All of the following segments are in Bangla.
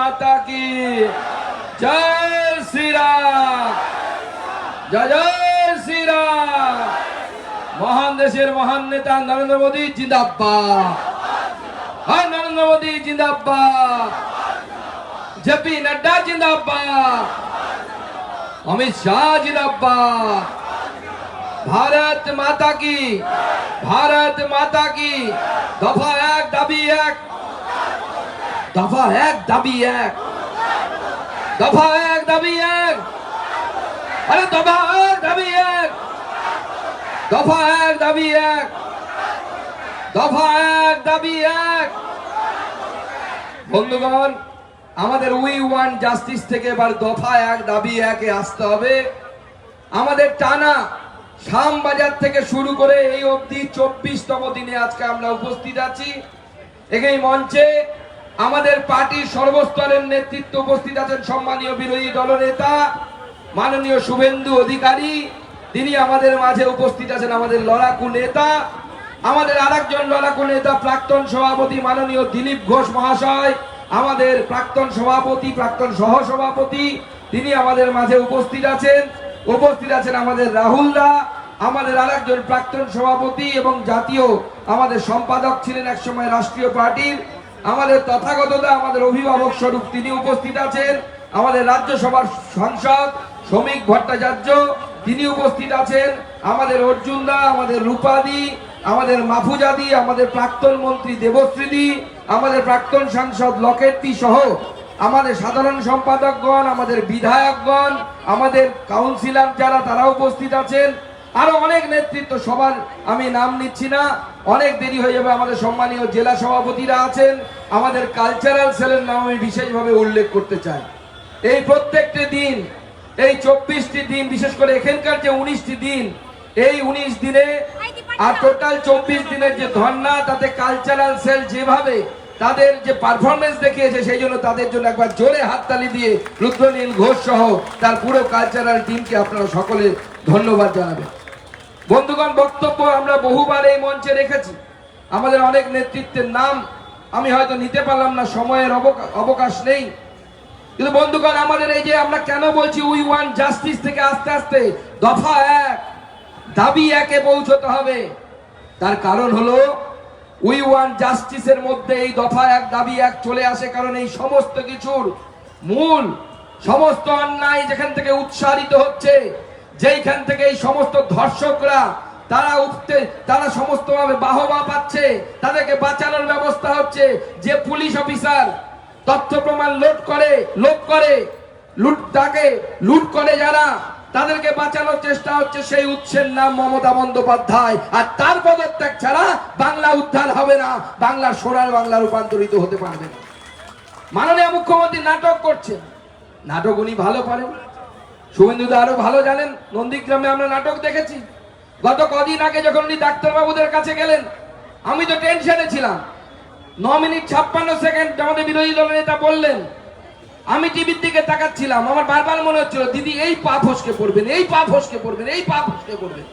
মাতা কি? জয় শ্রীরাম। জয় জয় শ্রীরাম। মহান দেশের মহান নেতা নরেন্দ্র মোদী, জিন্দাবাদ। হ্যাঁ নরেন্দ্র মোদী, জিন্দাবাদ। জেপি নড্ডা, জিন্দাবাদ। অমিত শাহ, জিন্দাবাদ। ভারত মাতা কি? ভারত মাতা কি? দফা এক, দাবি এক। দফা এক, দাবি এক। দফা এক, দাবি এক। আরে দফা এক, দাবি এক। দফা এক, দাবি এক। দফা এক, দাবি এক। বন্ধুগণ, আমাদের উই ওয়ান জাস্টিস থেকে এবার দফা এক, দাবি একে আসতে হবে। আমাদের টানা শামবাজার থেকে শুরু করে এই অবধি চব্বিশতম দিনে আজকে আমরা উপস্থিত আছি। এই মঞ্চে আমাদের পার্টির সর্বস্তরের নেতৃত্ব উপস্থিত আছেন সম্মানীয় বিরোধী দলনেতা, মাননীয় শুভেন্দু অধিকারী, তিনি আমাদের মাঝে উপস্থিত আছেন আমাদের লড়াকু নেতা, আমাদের আরেকজন লড়াকু নেতা, প্রাক্তন সভাপতি মাননীয় দিলীপ ঘোষ মহাশয়, আমাদের প্রাক্তন সভাপতি, প্রাক্তন সহ সভাপতি তিনি আমাদের মাঝে উপস্থিত আছেন। উপস্থিত আছেন আমাদের রাহুল দা, আমাদের আরেকজন প্রাক্তন সভাপতি এবং জাতীয় আমাদের সম্পাদক ছিলেন একসময় রাষ্ট্রীয় পার্টির আমাদের তথাগতদা আমাদের অভিভাবক স্বরূপ তিনি উপস্থিত আছেন, আমাদের রাজ্যসভার সাংসদ শ্রমিক ভট্টাচার্য তিনি উপস্থিত আছেন, আমাদের অর্জুন দা, আমাদের রূপাদি, আমাদের মাফুজাদি, আমাদের প্রাক্তন মন্ত্রী দেবশ্রীদি, আমাদের প্রাক্তন সাংসদ লকেটটি সহ আমাদের সাধারণ সম্পাদকগণ, আমাদের বিধায়কগণ, আমাদের কাউন্সিলর যারা, তারা উপস্থিত আছেন। আরও অনেক নেতৃত্ব সবার, আমি নাম নিচ্ছি না। অনেক দেরি হয়ে যাবে, আমাদের সম্মানীয় জেলা সভাপতিরা আছেন। আমাদের কালচারাল সেলের নাম আমি বিশেষভাবে উল্লেখ করতে চাই। এই প্রত্যেকটি দিন, এই চব্বিশটি দিন, বিশেষ করে এখানকার যে উনিশটি দিন, এই উনিশ দিনে আর টোটাল চব্বিশ দিনের যে ধর্না, তাতে কালচারাল সেল যেভাবে তাদের যে পারফরমেন্স দেখিয়েছে, সেই জন্য তাদের জন্য একবার জোরে হাততালি দিয়ে রুদ্রনীল ঘোষ সহ তার পুরো কালচারাল টিমকে আপনারা সকলে ধন্যবাদ জানাবেন। বন্ধুগণ, বক্তব্য আমরা বহুবার এই মঞ্চে রেখেছি। আমাদের অনেক নেতৃত্বের নাম আমি হয়তো নিতে পারলাম না, সময়ের অবকা- অবকাশ নেই। কিন্তু বন্ধুগণ, আমাদের এই যে আমরা কেন বলছি উই ওয়ান জাস্টিস থেকে আস্তে আস্তে, দফা এক, দাবি একে পৌঁছতে হবে। তার কারণ হলো উই ওয়ান জাস্টিসের মধ্যে এই দফা এক, দাবি এক চলে আসে কারণ এই সমস্ত কিছুর মূল, সমস্ত অন্যায় যেখান থেকে উৎসারিত হচ্ছে যেইখান থেকে এই সমস্ত ধর্ষকরা, তারা উঠতে, তারা সমস্তভাবে বাহবা পাচ্ছে, তাদেরকে বাঁচানোর ব্যবস্থা হচ্ছে। যে পুলিশ অফিসার তথ্য প্রমাণ লোড করে, লোভ করে, লুট, তাকে লুট করে যারা, তাদেরকে বাঁচানোর চেষ্টা হচ্ছে সেই উৎসের নাম মমতা বন্দ্যোপাধ্যায়। আর তার পদত্যাগ ছাড়া বাংলা উদ্ধার হবে না বাংলার সোনার বাংলা রূপান্তরিত হতে পারবে না। মাননীয় মুখ্যমন্ত্রী নাটক করছেন। নাটক উনি ভালো পারেন শুভেন্দুদা আরও ভালো জানেন, নন্দীগ্রামে আমরা নাটক দেখেছি। গত কদিন আগে যখন উনি ডাক্তারবাবুদের কাছে গেলেন, আমি তো টেনশনে ছিলাম। ন মিনিট ছাপ্পান্ন সেকেন্ড আমাদের বিরোধী দলের নেতা বললেন, আমি টিভির দিকে তাকাচ্ছিলাম, আমার বারবার মনে হচ্ছিল, দিদি, এই পা ফসকে পড়বেন, এই পা ফসকে পড়বেন, এই পা ফসকে পড়বেন।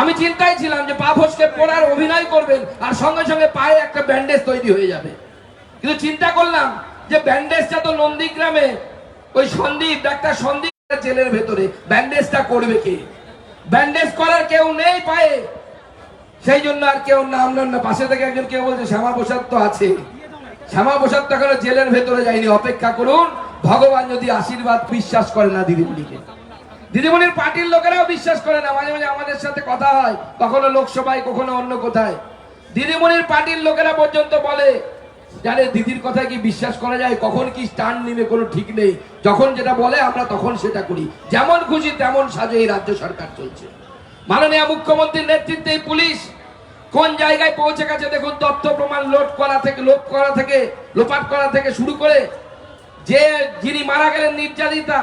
আমি চিন্তায় ছিলাম যে পা ফসকে পড়ার অভিনয় করবেন, আর সঙ্গে সঙ্গে পায়ে একটা ব্যান্ডেজ তৈরি হয়ে যাবে। কিন্তু চিন্তা করলাম যে ব্যান্ডেজটা তো নন্দীগ্রামে ওই সন্দীপ, ডাক্তার সন্দীপ জেলের ভেতরে ব্যান্ডেজটা করবে কে? ব্যান্ডেজ করার কেউ নেই পায়ে। সেই জন্য আর কেউ নামলেন না, পাশে থেকে একজন কেউ বলছে, শ্যামা প্রসাদ তো আছে। শ্যামা প্রসাদ তো এখনও জেলের ভেতরে যায়নি। অপেক্ষা করুন, ভগবান যদি আশীর্বাদ বিশ্বাস করে না দিদিমণিকে। দিদিমণির পার্টির লোকেরাও বিশ্বাস করে না, মাঝে মাঝে আমাদের সাথে কথা হয়। কখনো লোকসভায়, কখনো অন্য কোথায়। দিদিমণির পার্টির লোকেরা পর্যন্ত বলে জানে দিদির কথায় কি বিশ্বাস করা যায়, কখন কি স্টান্ড নিবে কোনো ঠিক নেই। যখন যেটা বলে, আমরা তখন সেটা করি। যেমন খুশি তেমন সাজে এই রাজ্য সরকার চলছে। মাননীয় মুখ্যমন্ত্রীর নেতৃত্বে পুলিশ কোন জায়গায় পৌঁছে গেছে দেখুন, তথ্য প্রমাণ লোড করা থেকে, লোপ করা থেকে, লোপাট করা থেকে শুরু করে যে যিনি মারা গেলেন নির্যাতিতা,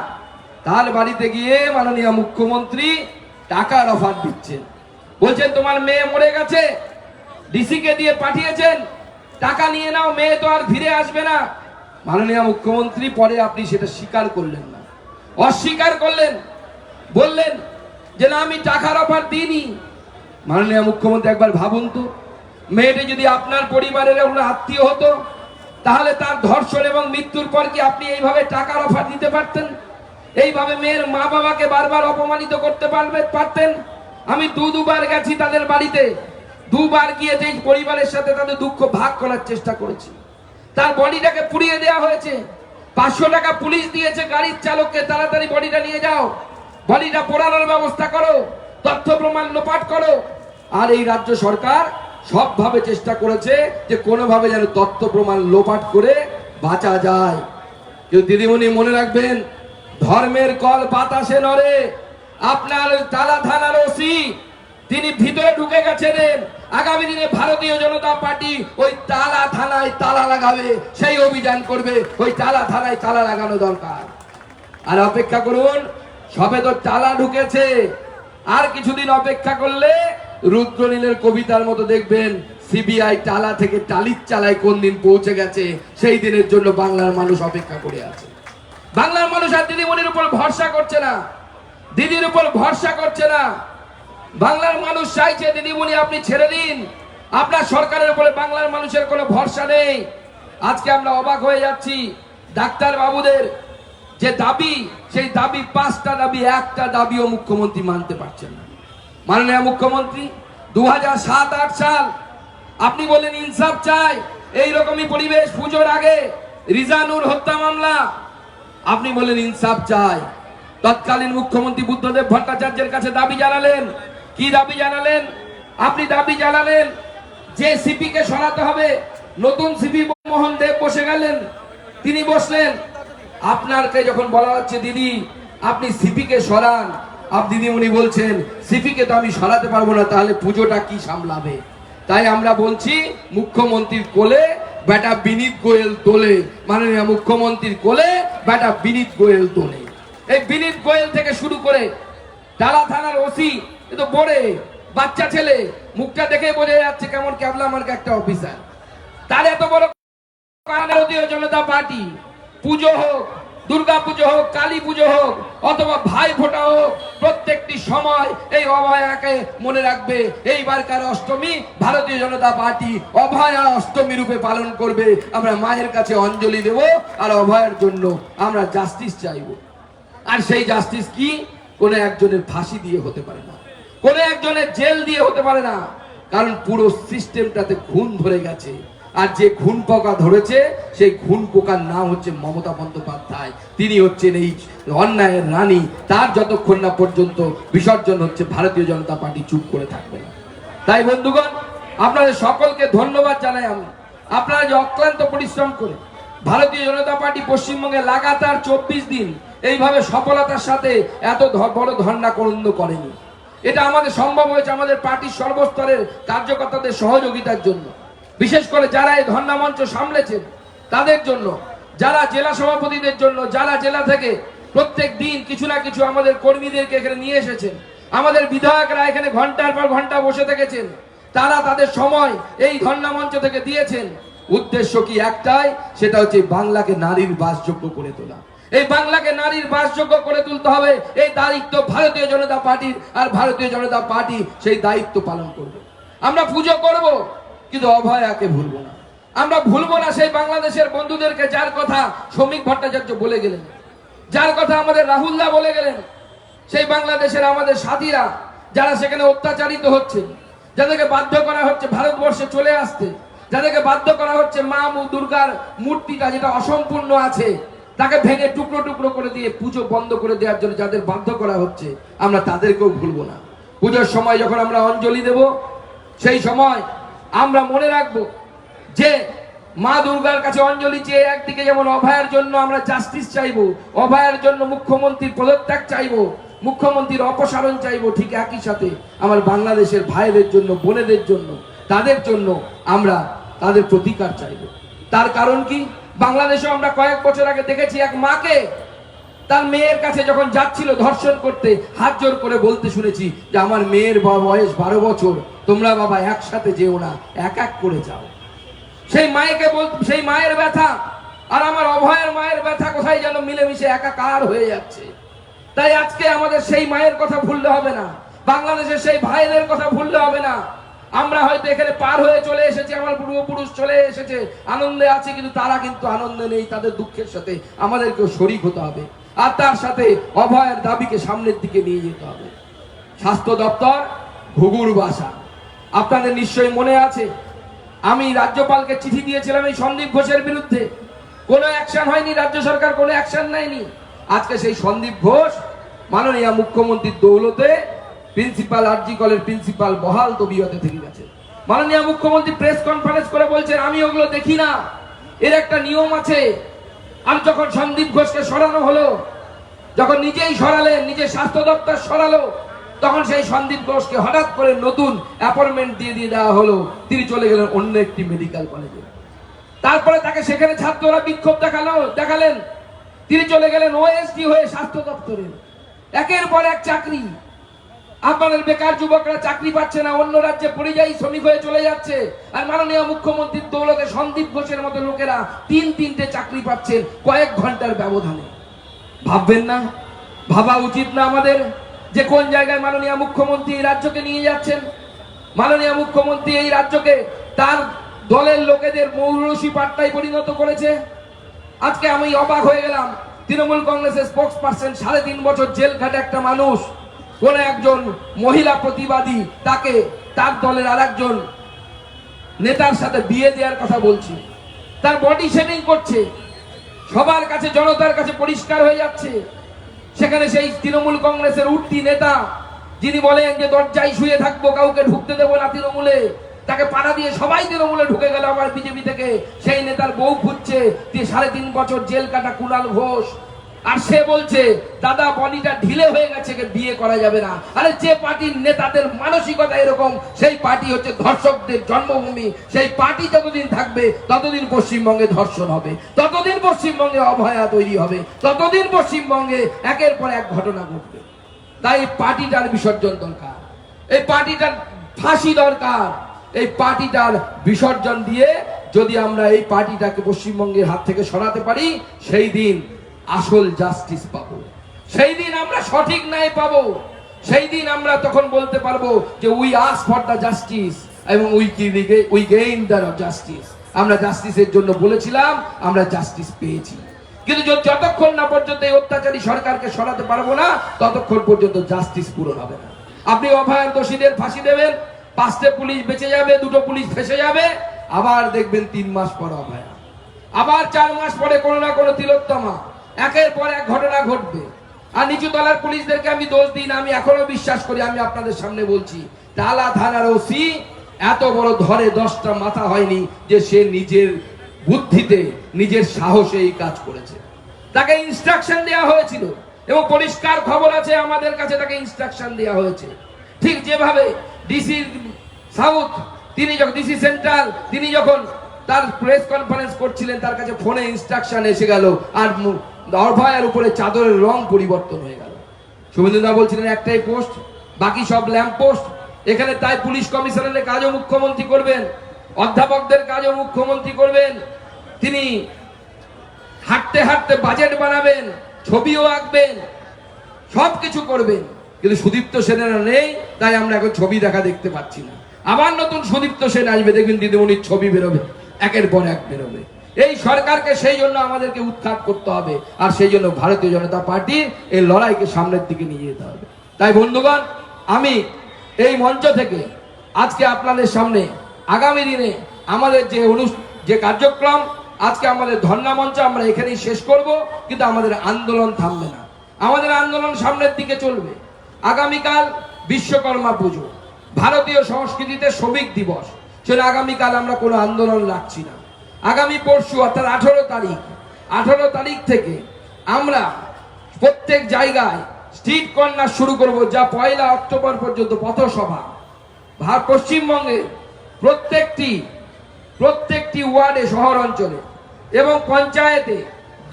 তার বাড়িতে গিয়ে মাননীয় মুখ্যমন্ত্রী টাকার অফার দিচ্ছেন। বলছেন, তোমার মেয়ে মরে গেছে, ডিসিকে দিয়ে পাঠিয়েছেন টাকা নিয়ে নাও, মেয়ে তো আর ফিরে আসবে না। মাননীয় মুখ্যমন্ত্রী, পরে আপনি সেটা স্বীকার করলেন না। অস্বীকার করলেন, বললেন যে না, আমি টাকার অফার দিইনি। মাননীয় মুখ্যমন্ত্রী, একবার ভাবুন তো, মেয়েটি যদি আপনার পরিবারের কোনো আত্মীয় হতো, তাহলে তার ধর্ষণ এবং মৃত্যুর পর কি আপনি এইভাবে টাকার অফার দিতে পারতেন? এইভাবে মেয়ের মা বাবাকে বারবার অপমানিত করতে পারবে পারতেন? আমি দু দুবার গেছি তাদের বাড়িতে। দুবার গিয়ে যে পরিবারের সাথে তাদের দুঃখ ভাগ করার চেষ্টা করেছি। তার বডিটাকে পুড়িয়ে দেওয়া হয়েছে। পাঁচশো টাকা পুলিশ দিয়েছে গাড়ির চালককে, তাড়াতাড়ি বডিটা নিয়ে যাও। বডিটা পোড়ানোর ব্যবস্থা করো, তথ্য প্রমাণ লোপাট করো। আর এই রাজ্য সরকার সবভাবে চেষ্টা করেছে যে কোনোভাবে যেন তথ্য প্রমাণ লোপাট করে বাঁচা যায়। কেউ দিদিমণি মনে রাখবেন, ধর্মের কল বাতাসে নড়ে, আপনার তালা থানার ওসি, তিনি ভিতরে ঢুকে গেছেন। আগামী দিনে ভারতীয় জনতা পার্টি ওই তালা থানায় তালা লাগাবে, সেই অভিযান করবে, ওই তালা থানায় তালা লাগানো দরকার। আর অপেক্ষা করুন, সবে তো তালা ঢুকেছে। আর কিছুদিন অপেক্ষা করলে রুদ্রনীলের কবিতার মতো দেখবেন, সিবিআই টালা থেকে টালির চালায় কোন দিন পৌঁছে গেছে, সেই দিনের জন্য বাংলার মানুষ অপেক্ষা করে আছে। বাংলার মানুষ আর দিদিমণির উপর ভরসা করছে না। দিদির উপর ভরসা করছে না। বাংলার মানুষ চাইছে, দিদিমণি, আপনি ছেড়ে দিন। আপনার সরকারের উপরে বাংলার মানুষের কোনো ভরসা নেই। আজকে আমরা অবাক হয়ে যাচ্ছি, ডাক্তার বাবুদের যে দাবি, সেই দাবি, পাঁচটা দাবি, একটা দাবিও মুখ্যমন্ত্রী মানতে পারছেন না। মাননীয় মুখ্যমন্ত্রী দু হাজার সাত, আট সাল, আপনি বলেন ইনসাফ চাই এই রকমই পরিবেশ পুজোর আগে রিজানুর হত্যা মামলা, আপনি বলেন ইনসাফ চাই। তৎকালীন মুখ্যমন্ত্রী বুদ্ধদেব ভট্টাচার্যের কাছে দাবি জানালেন কি দাবি জানালেন? আপনি দাবি জানালেন যে সিপি কে সরাতে হবে। নতুন সিপি মোহন দেব বসে গেলেন। তিনি বসলেন, আপনারকে যখন বলা হচ্ছে, দিদি, আপনি সিপি কে সরান। আপ দিদি উনি বলছেন সিপি কে তো আমি সরাতে পারব না, তাহলে পুজোটা কি সামলাবে? তাই আমরা বলছি, মুখ্যমন্ত্রীর কোলে বেটা বিনীত গোয়েল তোলে। মাননীয় মুখ্যমন্ত্রীর কোলে বেটা বিনীত গোয়েল তোলে। এই বিনীত গোয়েল থেকে শুরু করে ডালা থানার ওসি এ তো বাচ্চা ছেলে, মুখটা দেখে বোঝা যাচ্ছে কেমন ক্যাবলা মার্কা একটা অফিসার। তার এত বড় জনতা পার্টি, পুজো হোক, দুর্গা পুজো হোক, কালী পুজো হোক, অথবা ভাই ফোটা হোক, প্রত্যেকটি সময় এই অভয়াকে মনে রাখবে, এইবারকার অষ্টমী ভারতীয় জনতা পার্টি অভয়া অষ্টমী রূপে পালন করবে। আমরা মায়ের কাছে অঞ্জলি দেব, আর অভয়ের জন্য আমরা জাস্টিস চাইব। আর সেই জাস্টিস কি? কোনো একজনের ফাঁসি দিয়ে হতে পারে না। কোনো একজনের জেল দিয়ে হতে পারে না। কারণ পুরো সিস্টেমটাতে খুন ধরে গেছে। আর যে খুন পোকা ধরেছে, সেই খুন পোকার নাম হচ্ছে মমতা বন্দ্যোপাধ্যায়। তিনি হচ্ছেন এই অন্যায়ের রানী। তার যতক্ষণ না পর্যন্ত বিসর্জন হচ্ছে, ভারতীয় জনতা পার্টি চুপ করে থাকবে না। তাই বন্ধুগণ, আপনাদের সকলকে ধন্যবাদ জানাই আমি। আপনারা যে অক্লান্ত পরিশ্রম করে ভারতীয় জনতা পার্টি পশ্চিমবঙ্গে লাগাতার চব্বিশ দিন এইভাবে সফলতার সাথে এত বড় ধর্ণা করেনি। এটা আমাদের সম্ভব হয়েছে আমাদের পার্টির সর্বস্তরের কার্যকর্তাদের সহযোগিতার জন্য। বিশেষ করে যারা এই ধর্ণা মঞ্চ সামলেছেন, তাদের জন্য, যারা জেলা সভাপতিদের জন্য, যারা জেলা থেকে প্রত্যেক দিন কিছু না কিছু আমাদের কর্মীদেরকে এখানে নিয়ে এসেছেন, আমাদের বিধায়করা এখানে ঘণ্টার পর ঘণ্টা বসে থেকেছেন, তারা তাদের সময় এই ধর্ণা মঞ্চ থেকে দিয়েছেন। উদ্দেশ্য কি একটাই? সেটা হচ্ছে বাংলাকে নারীর বাসযোগ্য করে তোলা। এই বাংলাকে নারীর বাসযোগ্য করে তুলতে হবে। এই দায়িত্ব ভারতীয় জনতা পার্টির আর ভারতীয় জনতা পার্টি সেই দায়িত্ব পালন করবে। আমরা পুজো করব, কিন্তু অভয়াকে ভুলবো না। আমরা ভুলবো না সেই বাংলাদেশের বন্ধুদেরকে যার কথা শ্রমিক ভট্টাচার্য বলে গেলেন। যার কথা আমাদের রাহুলদা বলে গেলেন। সেই বাংলাদেশের আমাদের সাথীরা যারা সেখানে অত্যাচারিত হচ্ছে, যাদেরকে বাধ্য করা হচ্ছে ভারতবর্ষে চলে আসতে, যাদেরকে বাধ্য করা হচ্ছে মা দুর্গার মূর্তিটা যেটা অসম্পূর্ণ আছে তাকে ভেঙে টুকরো টুকরো করে দিয়ে পুজো বন্ধ করে দেওয়ার জন্য যাদের বাধ্য করা হচ্ছে, আমরা তাদেরকেও ভুলবো না। পুজোর সময় যখন আমরা অঞ্জলি দেব, সেই সময় আমরা মনে রাখব যে মা দুর্গার কাছে অঞ্জলি চেয়ে একদিকে যেমন অভয়ের জন্য আমরা জাস্টিস চাইব, অভয়ের জন্য মুখ্যমন্ত্রীর পদত্যাগ চাইব, মুখ্যমন্ত্রীর অপসারণ চাইব, ঠিক একই সাথে আমার বাংলাদেশের ভাইদের জন্য, বোনেদের জন্য, তাদের জন্য আমরা তাদের প্রতিকার চাইব। তার কারণ কি? বাংলাদেশে আমরা কয়েক বছর আগে দেখেছি এক মাকে তার মেয়ের কাছে যখন যাচ্ছিল ধর্ষণ করতে, হাত জোর করে বলতে শুনেছি যে আমার মেয়ের বা- বয়স বারো বছর, তোমরা বাবা একসাথে যেও না, এক এক করে যাও। সেই মায়েকে বল, সেই মায়ের ব্যথা, আর আমার অভয়ের মায়ের ব্যথা কোথায় যেন মিলেমিশে একাকার হয়ে যাচ্ছে। তাই আজকে আমাদের সেই মায়ের কথা ভুললে হবে না, বাংলাদেশের সেই ভাইদের কথা ভুললে হবে না। আমরা হয়তো এখানে পার হয়ে চলে এসেছি, আমার পূর্বপুরুষ চলে এসেছে, আনন্দে আছে, কিন্তু তারা কিন্তু আনন্দে নেই, তাদের দুঃখের সাথে আমাদেরকেও শরিক হতে হবে। আর তার সাথে অভয়ের দাবিকে সামনের দিকে নিয়ে যেতে হবে। স্বাস্থ্য দপ্তর, ঘুঘুর বাসা। আপনাদের নিশ্চয়ই মনে আছে, আমি রাজ্যপালকে চিঠি দিয়েছিলাম এই সন্দীপ ঘোষের বিরুদ্ধে। কোনো অ্যাকশন হয়নি, রাজ্য সরকার কোনো অ্যাকশন নেয়নি। আজকে সেই সন্দীপ ঘোষ, মাননীয় মুখ্যমন্ত্রীর দৌলতে প্রিন্সিপাল আরজি কলের প্রিন্সিপাল বহাল তবিয়তে থেকে গেছে। মাননীয় মুখ্যমন্ত্রী প্রেস কনফারেন্স করে বলছেন, আমি ওগুলো দেখি না। এর একটা নিয়ম আছে। আর যখন সন্দীপ ঘোষকে সরানো হলো, যখন নিজেই সরালেন, নিজের স্বাস্থ্য দপ্তর সরালো, তখন সেই সন্দীপ ঘোষকে হঠাৎ করে নতুন অ্যাপয়েন্টমেন্ট দিয়ে দিয়ে দেওয়া হলো। তিনি চলে গেলেন অন্য একটি মেডিকেল কলেজে। তারপরে তাকে সেখানে ছাত্ররা বিক্ষোভ দেখাল, দেখালেন। তিনি চলে গেলেন ওএসডি হয়ে স্বাস্থ্য দপ্তরে। একের পর এক চাকরি। আপনাদের বেকার যুবকরা চাকরি পাচ্ছে না, অন্য রাজ্যে পরিযায়ী শ্রমিক হয়ে চলে যাচ্ছে। আর মাননীয় মুখ্যমন্ত্রীর দৌলতে সন্দীপ ঘোষের মতো লোকেরা তিন তিনটে চাকরি পাচ্ছেন কয়েক ঘণ্টার ব্যবধানে। ভাববেন না, ভাবা উচিত না আমাদের যে কোন জায়গায় মাননীয় মুখ্যমন্ত্রী এই রাজ্যকে নিয়ে যাচ্ছেন। মাননীয় মুখ্যমন্ত্রী এই রাজ্যকে তার দলের লোকেদের মৌরসি পাট্টায় পরিণত করেছে। আজকে আমি অবাক হয়ে গেলাম, তৃণমূল কংগ্রেসের স্পোক্স পার্সন সাড়ে তিন বছর জেল খাটে একটা মানুষ কোন একজন মহিলা প্রতিবাদী তাকে তার দলের আর একজন নেতার সাথে বিয়ে দেওয়ার কথা বলছি। তার বডি শেভিং করছে। সবার কাছে, জনতার কাছে পরিষ্কার হয়ে যাচ্ছে। সেখানে সেই তৃণমূল কংগ্রেসের উঠতি নেতা, যিনি বলেন যে দরজায় শুয়ে থাকব, কাউকে ঢুকতে দেবো না তৃণমূলে, তাকে পাড়া দিয়ে সবাই তৃণমূলে ঢুকে গেল আমার বিজেপি থেকে। সেই নেতার বউ খুঁজছে সাড়ে তিন বছর জেল কাটা কুণাল ঘোষ। আর সে বলছে, দাদা, বডিটা ঢিলে হয়ে গেছে বিয়ে করা যাবে না। আরে যে পার্টির নেতাদের মানসিকতা এরকম, সেই পার্টি হচ্ছে ধর্ষকদের জন্মভূমি। সেই পার্টি যতদিন থাকবে, ততদিন পশ্চিমবঙ্গে ধর্ষণ হবে। ততদিন পশ্চিমবঙ্গে অভয়া তৈরি হবে। ততদিন পশ্চিমবঙ্গে একের পর এক ঘটনা ঘটবে। তাই পার্টিটার বিসর্জন দরকার। এই পার্টিটার ফাঁসি দরকার। এই পার্টিটার বিসর্জন দিয়ে যদি আমরা এই পার্টিটাকে পশ্চিমবঙ্গের হাত থেকে সরাতে পারি, সেই দিন আসল জাস্টিস পাবো। সেই দিন আমরা সঠিক ন্যায় পাবো। সেই দিন আমরা তখন বলতে পারব যে we us for the justice এবং উই কি উই গেইন দ্য জাস্টিস আমরা জাস্টিসের জন্য বলেছিলাম, আমরা জাস্টিস পেয়েছি। কিন্তু যতক্ষণ না পর্যন্ত এই অত্যাচারী সরকারকে সরাতে পারব না, ততক্ষণ পর্যন্ত জাস্টিস পূরণ হবে না। আপনি অভয়ার দোষীদের ফাঁসি দেবেন, পাঁচটে পুলিশ বেঁচে যাবে, দুটো পুলিশ ফেসে যাবে, আবার দেখবেন তিন মাস পর অভয়া। আবার চার মাস পরে কোনো না কোনো তিলোত্তমা। একের পর এক ঘটনা ঘটবে। আর নিচু তলার পুলিশদেরকে আমি দোষ দিই না, আমি এখনও বিশ্বাস করি, আমি আপনাদের সামনে বলছি টালা থানার ওসি এত বড় ধরে দশটা মাথা হয়নি যে সে নিজের বুদ্ধিতে, নিজের সাহসে এই কাজ করেছে। তাকে ইনস্ট্রাকশন দেওয়া হয়েছিল, এবং পরিষ্কার খবর আছে আমাদের কাছে তাকে ইনস্ট্রাকশন দেওয়া হয়েছে। ঠিক যেভাবে ডিসি সাউথ, তিনি যখন ডিসি সেন্ট্রাল, তিনি যখন তার প্রেস কনফারেন্স করছিলেন, তার কাছে ফোনে ইনস্ট্রাকশন এসে গেল, আর অর্ভয়ের উপরে চাদরের রং পরিবর্তন হয়ে গেল। শুভেন্দুদা বলছিলেন, একটাই পোস্ট, বাকি সব ল্যাম্প পোস্ট। এখানে তাই পুলিশ কমিশনারের কাজও মুখ্যমন্ত্রী করবেন, অধ্যাপকদের কাজও মুখ্যমন্ত্রী করবেন, তিনি হাঁটতে হাঁটতে বাজেট বানাবেন, ছবিও আঁকবেন সব কিছু করবেন। কিন্তু সুদীপ্ত সেনেরা নেই, তাই আমরা এখন ছবি দেখা দেখতে পাচ্ছি না। আবার নতুন সুদীপ্ত সেন আসবে দেখবেন দিদিমণির ছবি বেরোবে, একের পর এক বেরোবে। এই সরকারকে সেই জন্য আমাদেরকে উৎখাত করতে হবে। আর সেই জন্য ভারতীয় জনতা পার্টি এই লড়াইকে সামনের দিকে নিয়ে যেতে হবে। তাই বন্ধুগণ, আমি এই মঞ্চ থেকে আজকে আপনাদের সামনে আগামী দিনে আমাদের যে অনু যে কার্যক্রম, আজকে আমাদের ধর্ণা মঞ্চ আমরা এখানেই শেষ করব, কিন্তু আমাদের আন্দোলন থামবে না। আমাদের আন্দোলন সামনের দিকে চলবে। আগামীকাল বিশ্বকর্মা পুজো, ভারতীয় সংস্কৃতিতে শ্রমিক দিবস। সেটা আগামীকাল আমরা কোনো আন্দোলন রাখছি না। আগামী পরশু, অর্থাৎ আঠারো তারিখ আঠারো তারিখ থেকে আমরা প্রত্যেক জায়গায় স্ট্রিট কর্নার শুরু করব, যা পয়লা অক্টোবর পর্যন্ত পথসভা। পশ্চিমবঙ্গের প্রত্যেকটি প্রত্যেকটি ওয়ার্ডে, শহর অঞ্চলে এবং পঞ্চায়েতে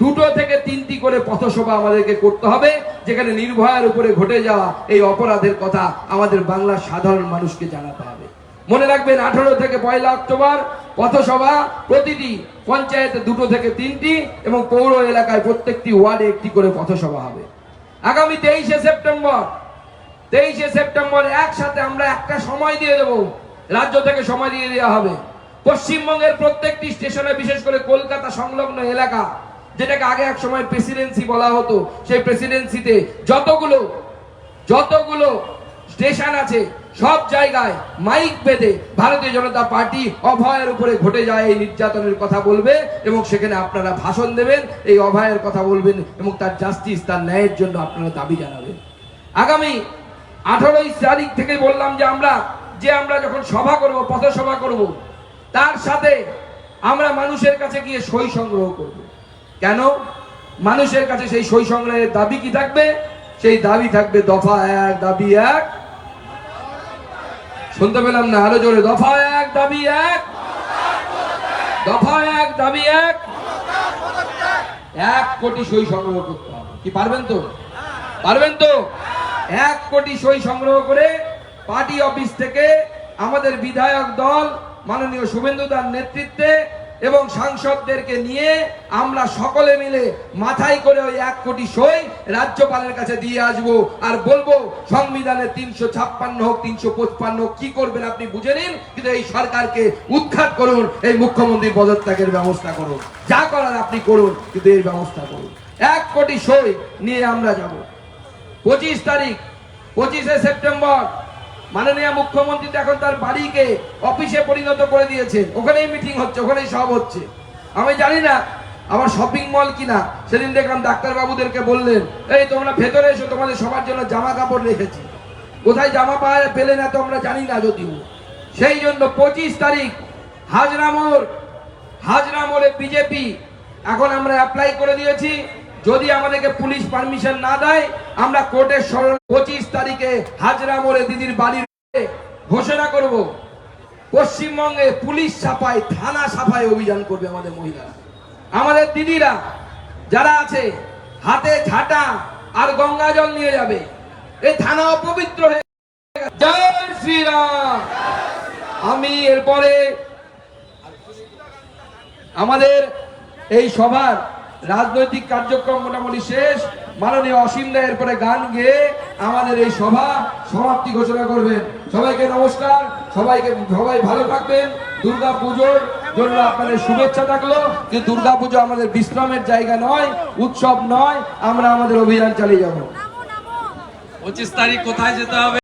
দুটো থেকে তিনটি করে পথসভা আমাদেরকে করতে হবে, যেখানে নির্ভয়ার উপরে ঘটে যাওয়া এই অপরাধের কথা আমাদের বাংলার সাধারণ মানুষকে জানাতে হবে। মনে রাখবেন, আঠারো থেকে পয়লা অক্টোবর পথসভা প্রতিটি পঞ্চায়েতে দুটো থেকে তিনটি এবং পৌর এলাকায় প্রত্যেকটি ওয়ার্ডে একটি করে পথসভা হবে। আগামী তেইশে সেপ্টেম্বর তেইশে সেপ্টেম্বর একসাথে আমরা একটা সময় দিয়ে দেবো। রাজ্য থেকে সময় দিয়ে দেওয়া হবে। পশ্চিমবঙ্গের প্রত্যেকটি স্টেশনে বিশেষ করে কলকাতা সংলগ্ন এলাকা, যেটাকে আগে এক সময় প্রেসিডেন্সি বলা হতো, সেই প্রেসিডেন্সিতে যতগুলো যতগুলো স্টেশন আছে সব জায়গায় মাইক বেঁধে ভারতীয় জনতা পার্টি অভয়ের উপরে ঘটে যায়, এই নির্যাতনের কথা বলবে এবং সেখানে আপনারা ভাষণ দেবেন, এই অভয়ের কথা বলবেন এবং তার জাস্টিস তার ন্যায়ের জন্য আপনারা দাবি জানাবেন। আগামী আঠারোই তারিখ থেকে বললাম যে আমরা যে আমরা যখন সভা করব, পথসভা করব, তার সাথে আমরা মানুষের কাছে গিয়ে সই সংগ্রহ করব। কেন? মানুষের কাছে সেই সই সংগ্রহের দাবি কি থাকবে? সেই দাবি থাকবে দফা এক, দাবি এক শুনতে পেলাম না, আরও জোরে। দফা এক, দাবি এক। দফা এক, দাবি এক। এক কোটি সই সংগ্রহ করতে হবে। কি, পারবেন তো? পারবেন তো? এক কোটি সই সংগ্রহ করে পার্টি অফিস থেকে আমাদের বিধায়ক দল, মাননীয় শুভেন্দু দার নেতৃত্বে এবং সাংসদদেরকে নিয়ে আমরা সকলে মিলে মাথায় করে ওই এক কোটি সই রাজ্যপালের কাছে দিয়ে আসব। আর বলব, সংবিধানে তিনশো ছাপ্পান্ন হোক, তিনশো পঁচপান্ন কি করবেন আপনি বুঝে নিন, কিন্তু এই সরকারকে উৎখাত করুন, এই মুখ্যমন্ত্রী পদত্যাগের ব্যবস্থা করুন। যা করার আপনি করুন, কিন্তু এই ব্যবস্থা করুন। এক কোটি সই নিয়ে আমরা যাব। পঁচিশ তারিখ, পঁচিশে সেপ্টেম্বর মাননীয় মুখ্যমন্ত্রী এখন তার বাড়িকে অফিসে পরিণত করে দিয়েছেন। ওখানেই মিটিং হচ্ছে, ওখানেই সব হচ্ছে। আমি জানি না আমার শপিং মল কিনা, সেদিন দেখলাম ডাক্তার বাবুদেরকে বললেন, এই তোমরা ভেতরে এসো, তোমাদের সবার জন্য জামা কাপড় রেখেছি। কোথায় জামা পাওয়া পেলে না তো আমরা জানি না যদিও। সেই জন্য পঁচিশ তারিখ হাজরা মোড়, হাজরা মোড়ে বিজেপি এখন আমরা অ্যাপ্লাই করে দিয়েছি। যদি আমাদেরকে পুলিশ পারমিশন না দেয়, আমরা কোর্টের স্মরণ পঁচিশ তারিখে হাজরা মোড়ে দিদির বাড়ির ঘোষণা করব। পশ্চিমবঙ্গে পুলিশ ছাপায়, থানা ছাপায় অভিযান করবে আমাদের মহিলারা। আমাদের দিদিরা যারা আছে, হাতে ঝাঁটা আর গঙ্গা জল নিয়ে যাবে। এই থানা অপবিত্র হয়ে শ্রীরাম। আমি এরপরে আমাদের এই সভার রাজনৈতিক কার্যক্রম মোটামুটি শেষ। মাননীয় অসীম দা এরপরে গান গেয়ে আমাদের এই সভা সমাপ্তি ঘোষণা করবেন। সবাইকে নমস্কার। সবাইকে, সবাই ভালো থাকবেন। দুর্গা পুজোর জন্য আপনাদের শুভেচ্ছা থাকল। কিন্তু দুর্গা পুজো আমাদের বিশ্রামের জায়গা নয়, উৎসব নয়। আমরা আমাদের অভিযান চালিয়ে যাব। পঁচিশ তারিখ কোথায় যেতে হবে?